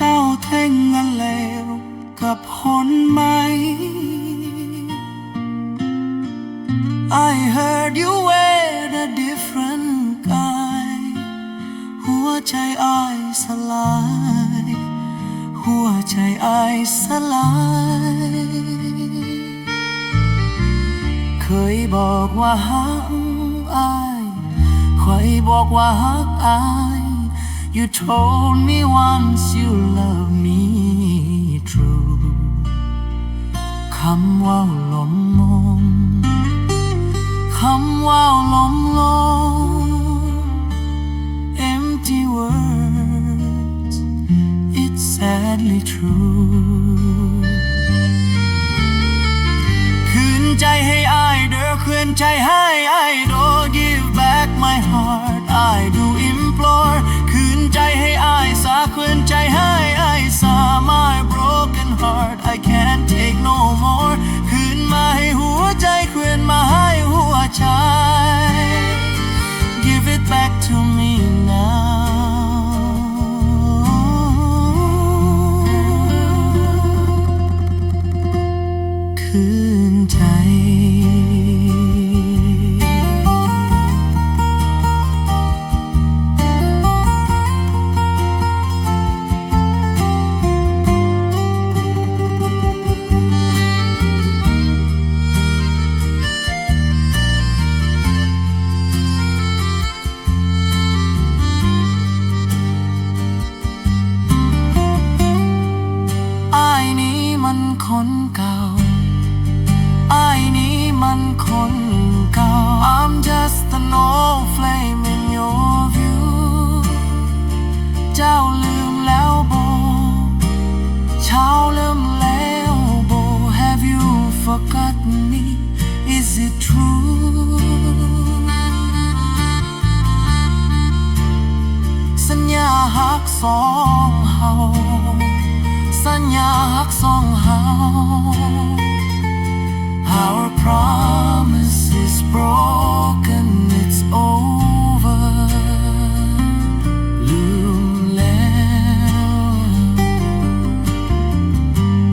เจ้าเท่งเงินเลวกับหนไหม I heard you wear a different guy หัวใจอายสลาย หัวใจอายสลาย เคยบอกว่าหักอายเคยบอกว่าหักอาย You told me once you love me true คำว่าลมมงคำว่าลมลง empty words it's sadly true คืนใจให้อายเด้อคืนใจให้อาย นใจ องเฮาสัญญาหักสองเฮา Our promise is broken it's over ลืมแล้ว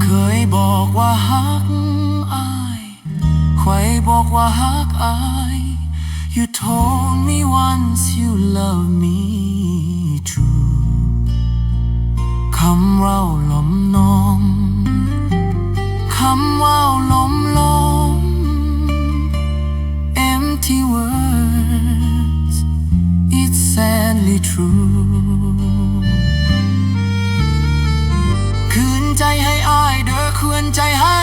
เคยบอกว่าฮักอายใครบอกว่าฮักอาย You told me once you love me true ำเล่าล้มนอมคำว่าล้มลม empty words it's sadly true คืนใจให้อายเด้อคืนใจให้